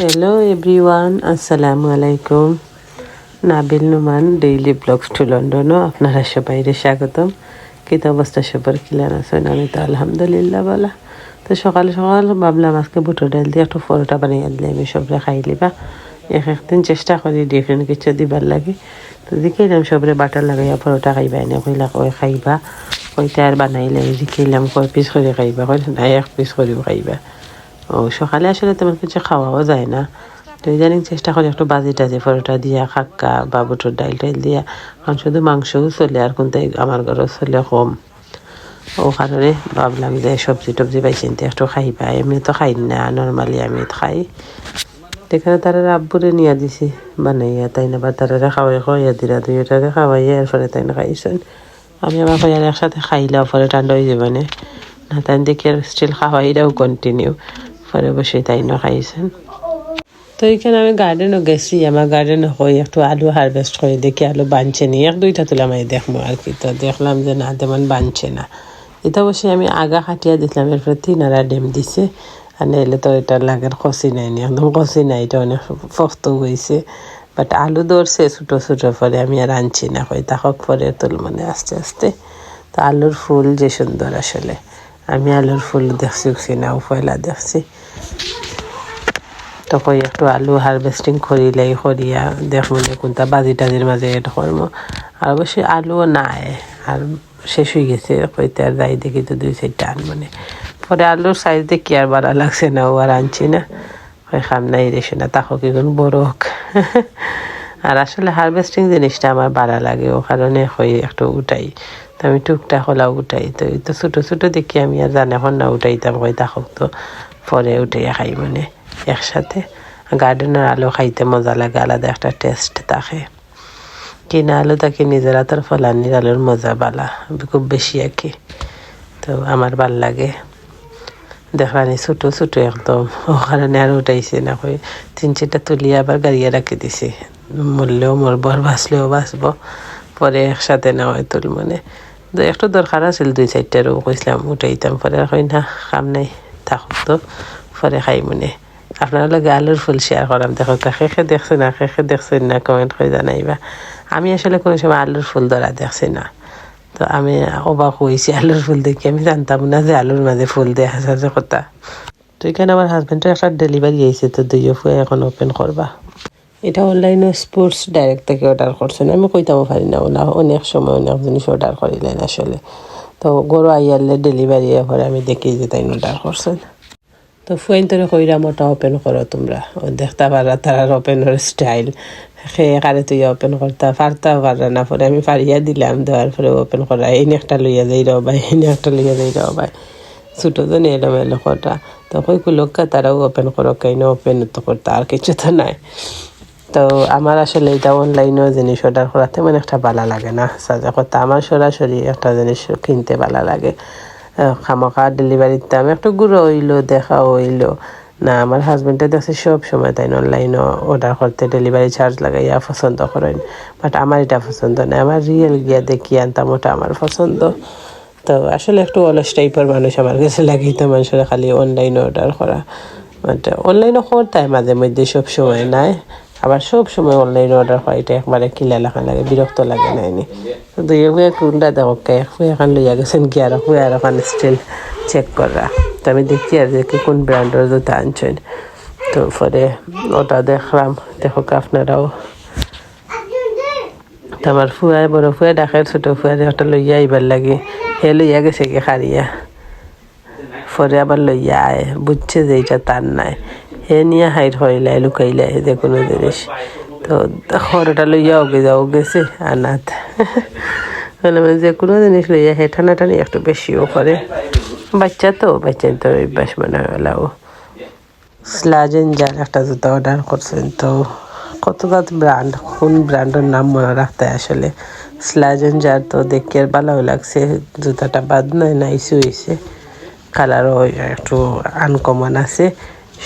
Hello everyone আসসালামু আলাইকুম Nabil Numan daily vlogs to লন্ডনও আপনারা সবাইরে স্বাগতম কিত অবস্থা সবার কিলান আছেন আমি তো আলহামদুলিল্লাহ বলা তো সকাল সকাল ভাবলাম আজকে বুটো ডাল দিয়ে একটু পরোটা বানিয়ে দিলে আমি সবরে খাই লিবা এক একদিন চেষ্টা করি ডিফারেন্ট কিছু দিবার লাগে তো দেখাইলাম সবরে বাটার লাগাইয়া পরোটা খাইবা এনে কইলা কই খাইবা কইতে আর বানাইলে দেখাইলাম কয় পিস করে খাইবা কই নাই এক পিস করেও খাইবা সকালে আসলে তেমন কিছু খাওয়াও যায় না। তো ইদানিং চেষ্টা করি একটু বাজি টাজি, পরোটা দিয়া, খাক্কা বা বুটোর ডাইল টাইল দিয়া। কারণ শুধু মাংসও চলে আর কোনটা আমার ঘরও চলে কম। ও কারণে ভাবলাম যে সবজি টবজি পাইছেন তো একটু খাইবা এমনি তো খাই না নর্মালি আমি খাই। এখানে তারা আব্বুরে নিয়ে দিছি, বানাইয়া তাই না বা তারা খাওয়াই, খাওয়াইয়া দিরা দুইটারে খাওয়াইয়া এরপরে তাই না খাইছেন। আমি আমার ভাইয়ার একসাথে খাইলাম, পরে ঠান্ডা হয়ে যাবে না। তাই দেখি আর স্টিল খাওয়াইটাও কন্টিনিউ পরে বসে তাই খাইছেন? তো এখানে আমি গার্ডেনও গেছি আমার গার্ডেনে হয়ে, একটু আলু হারভেস্ট করে দেখি আলু বানছে নি। এক, দুইটা তুলাম আমি দেখব আর কি। তো দেখলাম যে না, তেমন বানছে না। এটা অবশ্যই আমি আগা খাটিয়া দিছিলাম এরপরে তিনারা ডেম দিছে। আর নাইলে তো এটা লাগার কষি নাই নি। একদম কষি নাই, এটা অনেক শক্ত হয়েছে বাট আলু ধরছে ছোটো ছোটো পরে আমি আর আনছি না হয় তাহক পরে তোল মানে আস্তে আস্তে। তো আলুর ফুল যে সুন্দর আসলে আমি আলুর ফুল দেখছি না পয়লা দেখছি। তো কই একটু আলু হারভেস্টিং করিলেই করিয়া মানে কোনটা বাজি টাজির মাঝে এড করব আর অবশ্যই আলুও নাই আর শেষ হয়ে গেছে কইতে আর যাই দেখি তো দুই চারটা আন মানে। পরে আলুর সাইজ দেখি আর বাড়া লাগছে না, ও আর আনছি না। খাম নাই রেসে না, তাকে বড় হোক আর আসলে হারভেস্টিং জিনিসটা আমার বাড়া লাগে, ও কারণে হয়ে একটু উঠাই। তো আমি টুকটাক হলা উঠাই, তো এই তো ছোটো ছোটো দেখি আমি আর জানে এখন না উঠাইতাম কই তাকক তো। পরে উঠে খাই মানে একসাথে। গার্ডেনের আলু খাইতে মজা লাগে, আলাদা একটা টেস্ট থাকে। কিনা আলু তাকে নিজের হাতের ফলানির আলুর মজা বালা, খুব বেশি আর কি। তো আমার ভালো লাগে। দেখানি ছোটো ছোটো একদম। ওখানে আর উঠাইছে না কই, তিন চারটা তুলিয়ে আবার গাড়িয়ে রাখি দিছে। মরলেও মরব আর বাঁচলেও বাঁচব। পরে একসাথে নেওয়াই তুল মানে একটু দরকার আছিল দুই চারটারও কইসলাম উঠাইতাম পরে কই না, কাম নাই। থাকুক তো খাই মনে আপনারা লগে ফুল শেয়ার করাম। দেখো খেখে দেখছে না, খেখে দেখছে না কমেন্ট করে জানাইবা। আমি আসলে কোনো সময় আলুর ফুল ধরা দেখছি না। তো আমি অবাক হয়েছি আলুর ফুল দেখি। আমি জানতাম না যে আলুর মাঝে ফুল দেখা আছে কথা। তো এখানে আমার হাজব্যান্ডের একটা ডেলিভারি আইছে তো দুইও ফুয়ে এখন ওপেন করবা। এটা অনলাইনে স্পোর্টস ডাইরেক্ট থেকে অর্ডার করছেন আমি কইতাম পারি না, ওনা অনেক সময় অনেক জিনিস অর্ডার করিলেন আসলে। তো গরু আইয়ালে ডেলিভারি পরে আমি দেখি যে তাই অর্ডার করছেন তো ফুয়েন তোরে কইরাম ওটা ওপেন করো তোমরা। ও দেখতে পারা তারার ওপেনের স্টাইল সে কারে তুই ওপেন করতে পারতা পারা না। পরে আমি পারিয়া দিলাম, দেওয়ার পরে ওপেন করা। এই একটা লইয়া যাই র ভাই, এই একটা লইয়া যাই র ভাই। ছোটো তো এলো মেলো কটা। তো কই কুলক্কা তারাও ওপেন করো, কেন ওপেন তো করতে? আর কিছু তো নাই। তো আমার আসলে এটা অনলাইনেও জিনিস অর্ডার করাতে মানে একটা ভালো লাগে না। সাজা করতে আমার সরাসরি একটা জিনিস কিনতে ভালো লাগে। খামাখা ডেলিভারির দাম একটু গুঁড়ো হইল দেখা হইল না, আমার হাজব্যান্ডে দেখছে সব সময় তাই অনলাইনও অর্ডার করতে ডেলিভারি চার্জ লাগাইয়া পছন্দ করেন। বাট আমার এটা পছন্দ না। আমার রিয়েল গিয়া দেখি আনতাম, ওটা আমার পছন্দ। তো আসলে একটু অলস টাইপের মানুষ আমার কাছে লাগেই তো মানুষের খালি অনলাইনে অর্ডার করা। বাট অনলাইনও করতাম মাঝে মধ্যে সব সময়, নাই? আবার সব সময় অনলাইন অর্ডার করা এটা একবারে কিলা লেখা লাগে, বিরক্ত লাগে নাইনি তো দুই ফুয়ে কোনটা দেখো এক এখন লইয়া গেছেন কি আর ফুয়ে আর এখন স্টিল চেক করা। তো আমি দেখি আর যে কোন ব্র্যান্ডের জুতা আনছেন। তো পরে ওটা দেখলাম, দেখো আপনারাও। তো আমার ফুয়ায় বড় ফুয়া ডাকের ছোট ফুয়া একটা লইয়া আইবার লাগে। হে লইয়া গেছে কি খারিয়া পরে আবার লইয়া আয়, বুঝছে যে এটা তার নাই। হে নিয়ে হাইট হইলাই লুকাইলাই যে কোনো জিনিস। তো খরটা লইয়া ওগে যাও গেছে আর নাত। মানে যে কোনো জিনিস লইয়া হে টানা টানি একটু বেশিও করে। বাচ্চা তো বাচ্চা তো অভ্যাস মানে হলাও স্লাজেন যার একটা জুতা অর্ডার করছেন তো। কত কত ব্র্যান্ড, কোন ব্র্যান্ডের নাম মনে রাখতে আসলে? স্লাজেন যার তো দেখে আর ভালো লাগছে, জুতাটা বাদ নয় নাইসি হয়েছে কালারও একটু আনকমন আছে।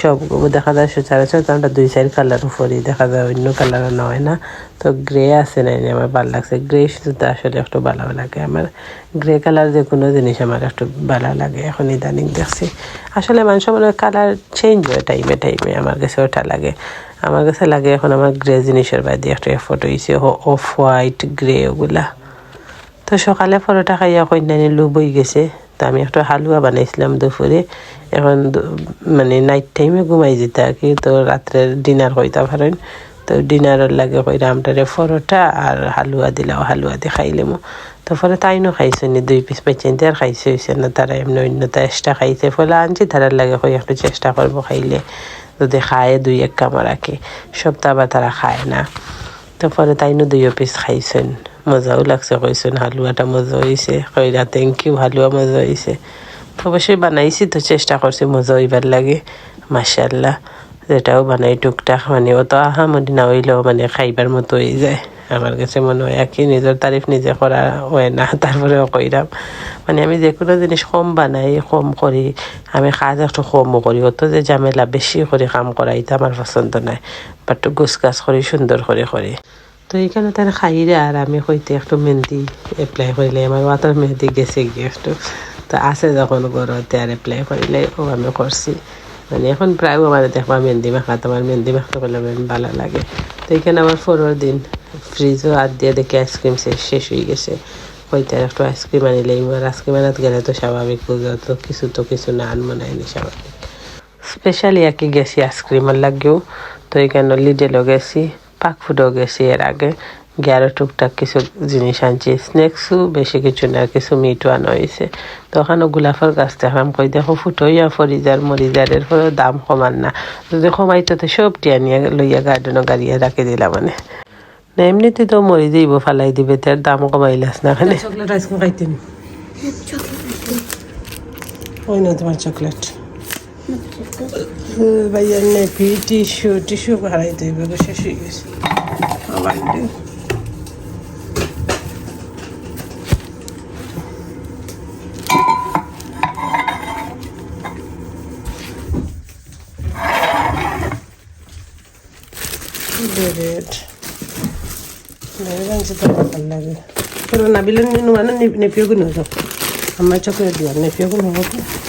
সব দেখা যায় সচরাচর তো আমরা দুই সাইড কালার উপরই দেখা যায়, অন্য কালার নয় না। তো গ্রে আছে না আমার ভালো লাগছে। গ্রে শুধু আসলে একটু ভালো লাগে। আমার গ্রে কালার যে কোনো জিনিস আমার একটু ভালো লাগে। এখন ইদানিং দেখছি, আসলে মানুষ মনে কালার চেঞ্জ হয় টাইমে টাইমে আমার কাছে ওটা লাগে। আমার কাছে লাগে এখন আমার গ্রে জিনিসের বাইরে একটা এফোর্ট হয়েছে অফ হোয়াইট গ্রে ওগুলা। তো সকালে পরোটা খাইয়া কন্যানি লুব হয়ে গেছে। তো আমি একটা হালুয়া বানাইছিলাম দুপুরে। এখন মানে নাইট টাইমে ঘুমাই যেতে কি তো রাত্রের ডিনার কইতা পারেন তো ডিনারের লাগে কইরা আমটারে পরোটা আর হালুয়া দিলাও হালুয়া দিয়ে খাইলাম তো পরে তাইনও খাইছে নি, দুই পিস পাইছেন আর খাইছে হয়েছে না তারা এমনি অন্যতা এক্সট্রা খাইছে। ফলে আনছি, তারার লাগে কই একটু চেষ্টা করব খাইলে। যদি খায়, দুই এক কামড় রাখে সপ্তাহ বা তারা খায় না। তো পরে তাইনও দুই পিস খাইছেন। মজাও লাগছে কইছেন হালুয়াটা মজা হয়েছে কইরা থ্যাংক ইউ হালুয়া মজা হয়েছে অবশ্যই বানাইছি তো, চেষ্টা করছি মজা হইবার লাগে মাসাল্লাহ যেটাও বানাই টুকটাক মানে অত আহামরি না হইলেও মানে খাইবার মতো হয়ে যায়। আমার কাছে মনে হয় একই নিজের তারিফ নিজে করা হয় না, তারপরেও কইরাম। মানে আমি যে কোনো জিনিস কম বানাই, কম করি, আমি কাজ একটু কমও করি, অত যে ঝামেলা বেশি করে কাম করা এটা আমার পছন্দ নাই বাট গোছ কাজ করি, সুন্দর করে করি। তো এইখানে তার খাইরে আর আমি হইতে একটু মেহেন্দি এপ্লাই করিলে আমার ওয়াটার মেহেন্দি গেছে গিয়ে একটু তো আছে যখন ঘরতে আর এপ্লাই করিলে ও আমি করছি। মানে এখন প্রায় আমার দেখবা মেহেন্দি মাখা, তোমার মেহেন্দি মাখতে করলে ভালো লাগে। তো এইখানে আমার পরের দিন ফ্রিজও হাত দিয়ে দেখি আইসক্রিম শেষ হয়ে গেছে। হইতে একটু আইসক্রিম আনিলে আর আইসক্রিম আনাতে গেলে তো স্বাভাবিক তো, কিছু তো কিছু না আনব নাইনি স্বাভাবিক। স্পেশালি একই গেছি আইসক্রিমের লাগেও। তো এখানে লিডেলও গেছি। পাক ফুডও গেছি এর আগে গ্যারো টুকটাক কিছু জিনিস আনছি স্ন্যাক্সও বেশি কিছু না কিছু মিটও আনা হয়েছে তো ওখানে গোলাপের গাছ দেখলাম কই দেখো ফুটোইয়া ফরিজার মরিজার এরপরেও দাম কমান না। যদি কমাইতো তো সব টিয়া নিয়ে লইয়া গার্ডেনও গাড়িয়ে রাখি দিলাম মানে। না এমনিতে তো মরি দিব ফালাই দিবে তার দাম কমাইলাস না খানে চকলেট আইসক্রিম খাইতেন। ওই না তোমার চকলেট। ভাইয়া নেপি টিস্যু টিস্যু হারাই দিবে শেষ হয়ে গেছে আবার ni ni amma chocolate dia ni pio guno ko waffles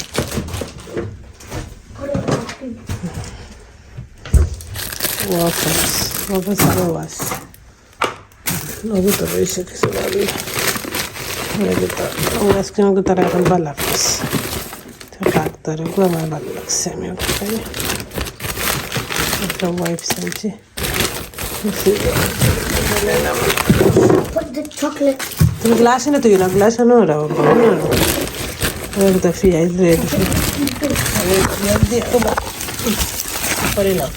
waffles waffles luego te lo dice que se va a abrir luego te un askrim ko tara kan balafis তো ডাক্তারে গুলো আমার ভালো লাগছে আমি ওটা একটা ওয়াইফ চাইছি Put the chocolate. তুমি গ্লাস এনে তুই না গ্লাস আনো ওরা একটা ফিয়াইজ রেড রেড দিয়ে করে নাও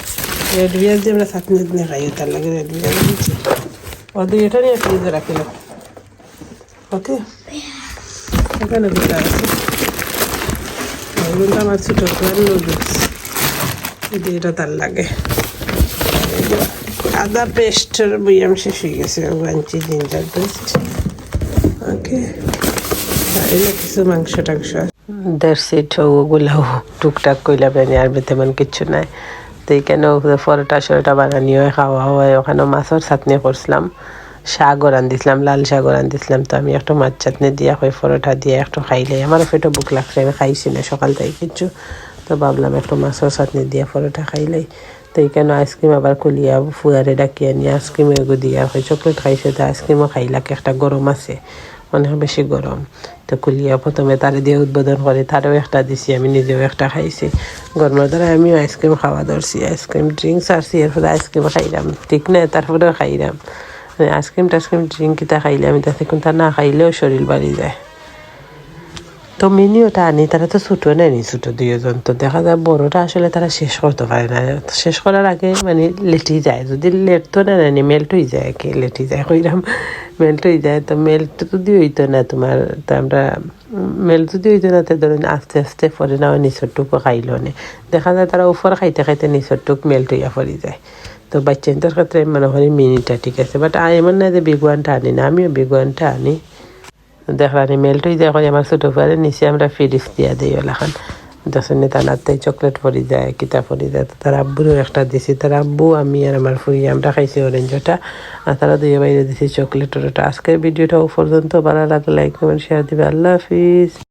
রেড বিয়াজ দিয়ে আমরা চাটনি দিয়ে খাই তার লাগে রেড দিচ্ছি ও দুই এটা নিয়ে ফ্রিজে রাখিলাম ওকে এখানে দুটো আছে। আমার ছোটো নুডলস যদি এটা তার লাগে। আদা পেস্টের বইয়াম শেষ হয়ে গেছে আনছি জিঞ্জার পেস্ট ওকে এনে কিছু মাংস টাংস সিট ওগুলাও টুকটাক কইলা বেনি, আর তেমন কিচ্ছু নাই। তো এইখানে পরোটা সরোটা বানানিও খাওয়া হয়। ওখানে মাছের চাটনি করছিলাম। শাকও রান্ধিছিলাম লাল শাকও রান্ধিছিলাম তো আমি একটু মাছ চাটনি দিয়া হয়, পরোটা দিয়ে একটু খাইলে আমার পেটও বুক লাগছে, আমি খাইছি না সকাল থেকে কিচ্ছু। তো ভাবলাম একটু মাছের চাটনি দিয়া পরোটা খাইলেই। তো এইখানে আইসক্রিম আবার খুলিয়া ফুয়ারে ডাকিয়ে নিয়ে আইসক্রিম এগো দিয়া হয়, চকলেট খাইছে, তো আইসক্রিমও খাইলাকে, একটা গরম আছে। অনেক বেশি গরম। তো কুলিয়া প্রথমে তারে দিয়ে উদ্বোধন করে, তারও একটা দিছি, আমি নিজেও একটা খাইছি। গরমের দ্বারা আমিও আইসক্রিম খাওয়া ধরছি, আইসক্রিম ড্রিঙ্কস আরছি, এরপরে আইসক্রিম খাইলাম। ঠিক না তারপরেও খাইলাম। মানে আইসক্রিম টাইসক্রিম ড্রিঙ্ক কিতা খাইলে, আমি তাতে কোনটা না খাইলেও শরীর বাড়ি যায়। তো মিনিওটা আনি তারা তো ছোটো নেয়নি, ছোটো দুইজন। তো দেখা যায় বড়োটা আসলে তারা শেষ করতে পারে না। শেষ করার আগে মানে লেটি যায়। যদি লেট তো না নেয়নি মেল্ট হয়ে যায় কি লেটি যায়। কইরাম মেল্ট হয়ে যায়। তো মেল্ট যদি হইতো না তোমার, তো আমরা মেল্ট যদি হইতো না তো ধরুন আস্তে আস্তে পরে না নিচর টুকু খাইলো নে। দেখা যায় তারা উপর খাইতে খাইতে নিচর টুক মেল্ট পড়ে যায়। তো বাচ্চাদের ক্ষেত্রে মনে করি মিনিটা ঠিক আছে। বাট এমন না যে বিগুয়ানটা আনি না, আমিও বিগুয়ানটা আনি। দেখলানি মেল্ট দেখো আমার ছোটো ফুয়ারে নিচে আমরা ফিরিস দিয়া দিই ওলাখান দশনে তানাতে চকলেট পরি যায় কিতা পরি যায় তার আব্বুরও একটা দিছি। তার আব্বু, আমি আর আমার ফুরি আমরা খাইছি অরেঞ্জ ওটা। আর তারা দুই বাইরে দিছি চকলেট ওটা। আজকের ভিডিওটা ও পর্যন্ত ভালো লাগলে লাইক কমেন্ট শেয়ার দিবে। আল্লাহ হাফিজ।